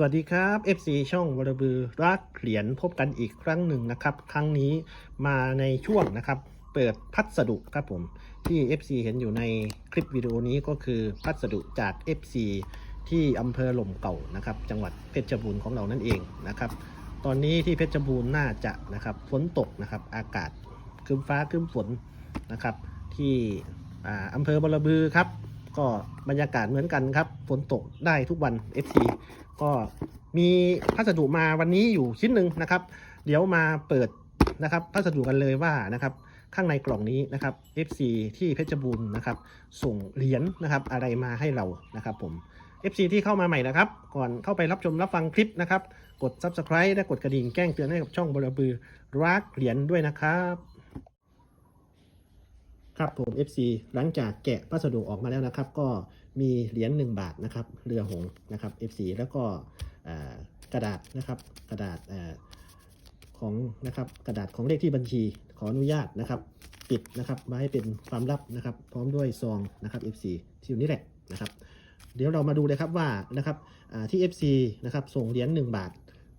สวัสดีครับ FC ช่องวรบือรักเหรียญพบกันอีกครั้งหนึ่งนะครับ ครั้งนี้มาในช่วงนะครับ เปิดพัสดุครับผมที่ FC เห็นอยู่ในคลิปวิดีโอนี้ก็คือพัสดุจาก FC ที่อำเภอหล่มเก่านะครับ จังหวัดเพชรบูรณ์ของเรานั่นเองนะครับ ตอนนี้ที่เพชรบูรณ์น่าจะนะครับฝนตกนะครับ อากาศครึ้มฟ้าครึ้มฝนนะครับ ที่อ่าอำเภอบรบือครับ ก็บรรยากาศเหมือนกันครับฝนตกได้ทุกวัน FC ก็มีพัสดุมาวันนี้อยู่ชิ้นหนึ่งนะครับ เดี๋ยวมาเปิดนะครับพัสดุกันเลยว่านะครับข้างในกล่องนี้นะครับ FC ที่เพชรบูรณ์นะครับ ส่งเหรียญนะครับอะไรมาให้เรานะครับผม FC ที่เข้ามาใหม่นะครับ ก่อนเข้าไปรับชมรับฟังคลิปนะครับ กด Subscribe และกดกระดิ่งแจ้งเตือนให้กับช่องบลบือรักเหรียญด้วยนะครับ ครับผม FC หลังจากแกะพัสดุออกมาแล้วนะครับ ก็มีเหรียญ1บาทนะครับเรือหงนะครับ FC แล้วก็กระดาษนะครับกระดาษอของนะครับกระดาษของเลขที่บัญชีขออนุญาตนะครับปิดนะครับไว้เป็นความลับนะครับ พร้อมด้วยซองนะครับ FC ที่อยู่นี่แหละนะครับ เดี๋ยวเรามาดูเลยครับว่านะครับอ่าที่ FC นะครับส่งเหรียญ1บาท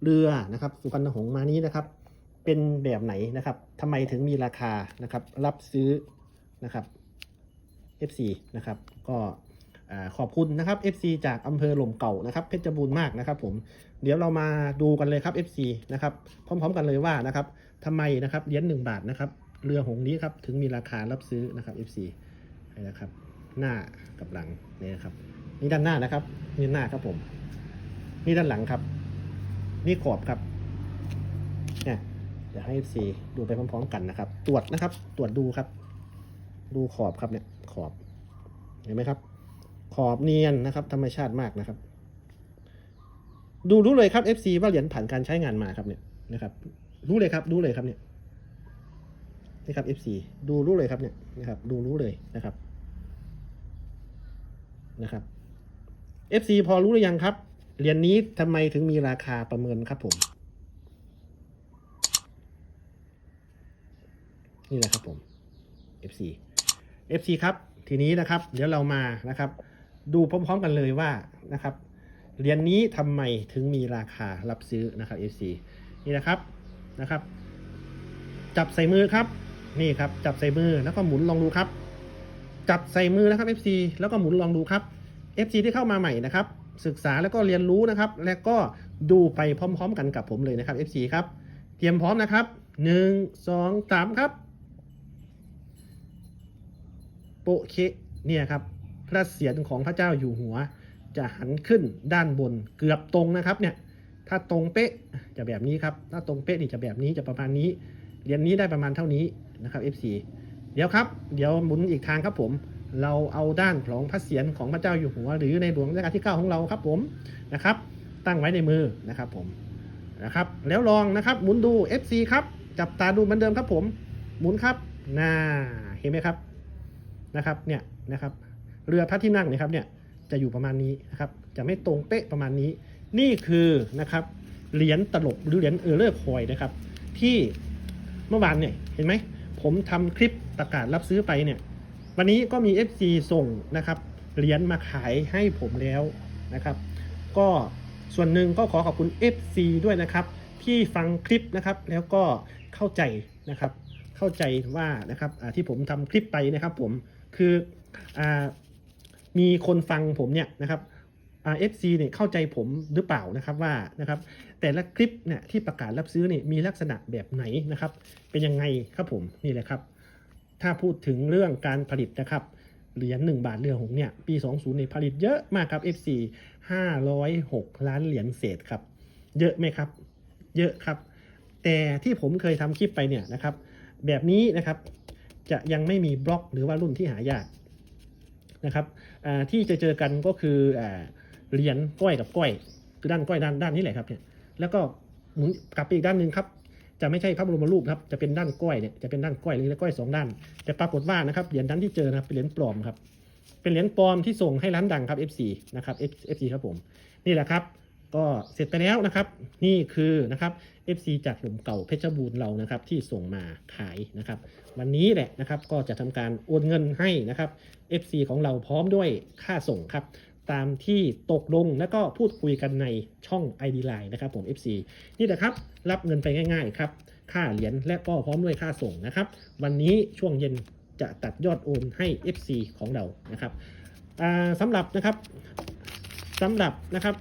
เรือนะครับสุพรรณหงมานี้นะครับ เป็นแบบไหนนะครับทำไมถึงมีราคานะครับ รับซื้อ นะครับ FC นะครับ ก็ขอบคุณนะครับ FC จากอำเภอหล่มเก่านะครับ เพชรบูรณ์มากนะครับ ผมเดี๋ยวเรามาดูกันเลยครับ FC นะครับพร้อม ๆ กันเลยว่านะครับทำไมนะครับเหรียญหนึ่งบาทนะครับเรือหงส์นี้ครับถึงมีราคารับซื้อนะครับ FC นะครับ หน้ากับหลังนี่นะครับนี่ด้านหน้านะครับนี่หน้าครับผม นี่ด้านหลังครับ นี่ขอบครับเนี่ยเดี๋ยวให้ FC ดูไปพร้อม ๆ กันนะครับ ตรวจนะครับ ตรวจดูครับ ดูขอบครับเนี่ยขอบ เห็นไหมครับ ขอบเนียนนะครับ ธรรมชาติมากนะครับ ดูรู้เลยครับ FC ว่าเหรียญผ่านการใช้งานมาครับเนี่ยนะครับ รู้เลยครับ รู้เลยครับเนี่ยนี่ครับ FC ดูรู้เลยครับเนี่ยนะครับ ดูรู้เลยนะครับนะครับ FC พอรู้หรือยังครับเหรียญนี้ทำไมถึงมีราคาประเมินครับผมนี่แหละครับผม FC FC ครับ ทีนี้นะครับ เดี๋ยวเรามานะครับ ดูพร้อมๆกันเลยว่านะครับเหรียญนี้ทำไมถึงมีราคารับซื้อนะครับ FC นี่นะครับนะครับ จับใส่มือครับ นี่ครับ จับใส่มือแล้วก็หมุนลองดูครับ จับใส่มือนะครับ FC แล้วก็หมุนลองดูครับ FC ที่เข้ามาใหม่นะครับ ศึกษาแล้วก็เรียนรู้นะครับ แล้วก็ดูไปพร้อม ๆ กันกับผมเลยนะครับ FC ครับ เตรียมพร้อมนะครับหนึ่งสองสามครับ โปะเคเนี่ยครับพระเศียรของพระเจ้าอยู่หัว จะหันขึ้นด้านบนเกือบตรงนะครับเนี่ยถ้าตรงเป๊ะจะแบบนี้ครับถ้าตรงเป๊ะนี่จะแบบนี้จะประมาณนี้เหรียญนี้ได้ประมาณเท่านี้นะครับ FC เดี๋ยวครับ เดี๋ยวหมุนอีกทางครับผม เราเอาด้านของพระเศียรของพระเจ้าอยู่หัว หรือในหลวงรัชกาลที่ 9 ของเราครับผมนะครับ ตั้งไว้ในมือนะครับผมนะครับ แล้วลองนะครับหมุนดู FC ครับจับตาดูเหมือนเดิมครับผม หมุนครับน่าเห็นไหมครับ นะครับเนี่ยนะครับเรือพระที่นั่งนี่ยครับเนี่ยจะอยู่ประมาณนี้นะครับจะไม่ตรงเป๊ะประมาณนี้ นี่คือนะครับเหรียญตลกหรือเหรียญเออร์เลอร์คอยนะครับ ที่เมื่อวานเนี่ยเห็นไหมผมทำคลิปประกาศรับซื้อไปเนี่ยวันนี้ก็มี FC ส่งนะครับเหรียญมาขายให้ผมแล้วนะครับ ก็ส่วนหนึ่งก็ขอขอบคุณ FC ด้วยนะครับ ที่ฟังคลิปนะครับแล้วก็เข้าใจนะครับ เข้าใจว่านะครับที่ผมทำคลิปไปนะครับผม คืออามีคนฟังผมเนี่ยนะครับเอฟซีเนี่ยเข้าใจผมหรือเปล่านะครับว่านะครับแต่ละคลิปเนี่ยที่ประกาศรับซื้อเนี่ยมีลักษณะแบบไหนนะครับ เป็นยังไงครับผมนี่แหละครับ ถ้าพูดถึงเรื่องการผลิตนะครับเหรียญ1บาทเรือหงส์เนี่ยปี 20เนี่ยผลิตเยอะมากครับ FC 506 ล้านเหรียญเศษครับ เยอะไหมครับ เยอะครับ แต่ที่ผมเคยทำคลิปไปเนี่ยนะครับ แบบนี้นะครับ จะยังไม่มีบล็อกหรือว่ารุ่นที่หายากนะครับที่จะเจอกันก็คืออเหรียญก้อยกับก้อยคือด้านก้อยด้านด้านนี้แหละครับเนี่ยแล้วก็หมุนกลับไปอีกด้านหนึ่งครับ จะไม่ใช่พระบรมรูปครับจะเป็นด้านก้อยเนี่ยจะเป็นด้านก้อยหรือก้อยสองด้าน แต่ปรากฏว่านะครับเหรียญนั้นที่เจอนะครับเป็นเหรียญปลอมครับเป็นเหรียญปลอมที่ส่งให้ร้านดังครับ FC นะครับ FC ครับผมนี่แหละครับ ก็เสร็จไปแล้วนะครับ นี่คือนะครับ FC จากหลุมเก่าเพชรบูรณ์เรานะครับ ที่ส่งมาขายนะครับ วันนี้แหละนะครับก็จะทำการโอนเงินให้นะครับ FC ของเราพร้อมด้วยค่าส่งครับ ตามที่ตกลงแล้วก็พูดคุยกันในช่อง ID Line นะครับผม FC นี่แหละครับ รับเงินไปง่าย ๆ ครับค่าเหรียญและก็พร้อมด้วยค่าส่งนะครับ วันนี้ช่วงเย็นจะตัดยอดโอนให้ FC ของเรานะครับสำหรับนะครับสำหรับนะครับ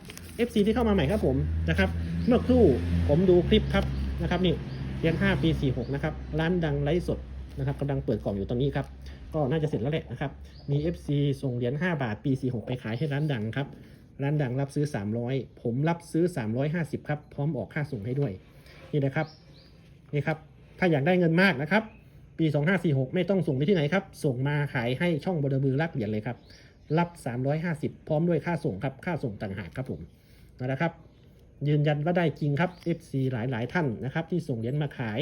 FC ที่เข้ามาใหม่ครับผมนะครับเมื่อครู่ผมดูคลิปครับนะครับนี่เรียญ5ปี 46 นะครับ ร้านดังไลฟ์สดนะครับกำลังเปิดกล่องอยู่ตอนนี้ครับ ก็น่าจะเสร็จแล้วแหละนะครับ มี FC ส่งเหรียญ5บาทปี 46 ไปขายให้ร้านดังครับ ร้านดังรับซื้อ 300 ผมรับซื้อ 350 ครับ พร้อมออกค่าส่งให้ด้วย นี่นะครับ นี่ครับ ถ้าอยากได้เงินมากนะครับ ปี 2546 ไม่ต้องส่งไปที่ไหนครับ ส่งมาขายให้ช่องบดบือรักเหรียญเลยครับ รับ 350 พร้อมด้วยค่าส่งครับ ค่าส่งต่างหากครับผม นะครับ ยืนยันว่าได้จริงครับ FC หลายหลายท่านนะครับ ที่ส่งเหรียญมาขาย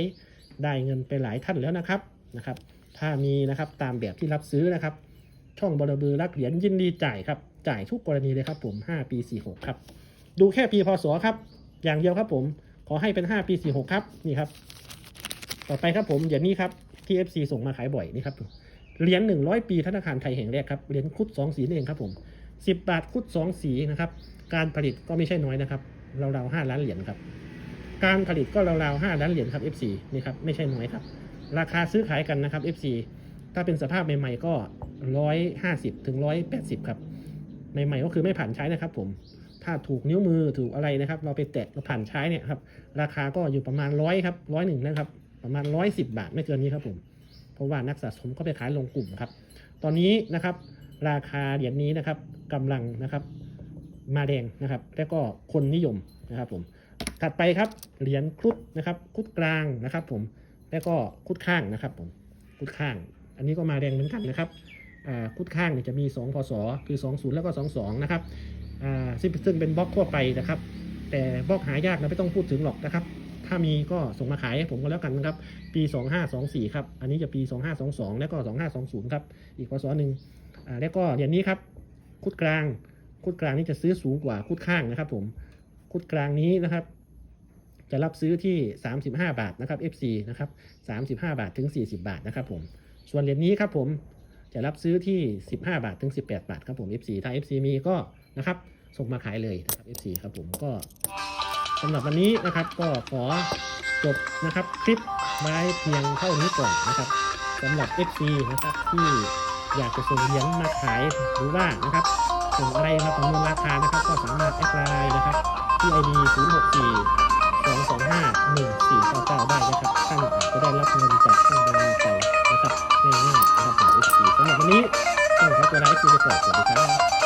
ได้เงินไปหลายท่านแล้วนะครับนะครับ ถ้ามีนะครับตามแบบที่รับซื้อนะครับ ช่องบลบือรักเหรียญยินดีจ่ายครับจ่ายทุกกรณีเลยครับผม 5 ปี 46 ครับ ดูแค่ปีพศครับ อย่างเดียวครับผมขอให้เป็น 5 ปี 46 ครับนี่ครับ ต่อไปครับผมอย่างนี้ครับที่ FC ส่งมาขายบ่อยนี่ครับเหรียญ100 ปีธนาคารไทยแห่งแรกครับเหรียญคุด2สีนี่เองครับผม 10 บาทคุด2 สีนะครับ การผลิตก็ไม่ใช่น้อยนะครับราวๆ5ล้านเหรียญครับ การผลิตก็ราวๆ5ล้านเหรียญครับ FC นี่ครับไม่ใช่น้อยครับ ราคาซื้อขายกันนะครับ FC ถ้าเป็นสภาพใหม่ๆก็ 150ถึง180 ครับ ใหม่ๆก็คือไม่ผ่านใช้นะครับ ผม ถ้าถูกนิ้วมือถูกอะไรนะครับ เราไปแตะเราผ่านใช้เนี่ยครับ ราคาก็อยู่ประมาณร้อยครับร้อยหนึ่งนะครับ ประมาณร้อยสิบาทไม่เกินนี้ครับผม เพราะว่านักสะสมก็ไปขายลงกลุ่มครับ ตอนนี้นะครับ ราคาเหรียญนี้นะครับกำลังนะครับ มาแดงนะครับ แล้วก็คนนิยมนะครับผมถัดไปครับเหรียญครุฑนะครับครุฑกลางนะครับ ผมแล้วก็ครุฑข้างนะครับผมครุฑข้าง อันนี้ก็มาแดงเหมือนกันนะครับอ่าครุฑข้างเนี่ยจะมี 2 พศคือ 20 แล้วก็ 22 นะครับอ่าซึ่งซึ่งเป็นบล็อกทั่วไปนะครับ แต่บล็อกหายากนะไม่ต้องพูดถึงหรอกนะครับ ถ้ามีก็ส่งมาขายให้ผมก็แล้วกันนะครับ ปี 2524 ครับ อันนี้จะปี 2522 แล้วก็ 2520 ครับ อีกพศหนึ่ง อ่าแล้วก็เหรียญนี้ครับคุดกลางคุดกลางนี่จะซื้อสูงกว่าคุดข้างนะครับ ผมคุดกลางนี้นะครับ จะรับซื้อที่ 35 บาทนะครับ FC นะครับ35 บาทถึง 40 บาทนะครับผมส่วนเหรียญนี้ครับผมจะรับซื้อที่ 15 บาทถึง 18 บาทครับผม FC ถ้า FC มีก็นะครับส่งมาขายเลยนะครับ FC ครับผมก็สำหรับวันนี้นะครับก็ขอจบนะครับคลิปไว้เพียงเท่านี้ก่อนนะครับสำหรับ FC นะครับที่ อยากจะส่งเหรียญมาขายหรือว่านะครับส่งอะไรมาประเมินราคานะครับ ก็สามารถแอดไลน์นะครับที่ ID 064 225 1499ได้นะครับท่านอาจจะได้รับเงินจากช่องบริไปนะครับง่ายๆนะครับผม FC สำหรับวันนี้ต้องขอตัวลาไปก่อนสวัสดีครับ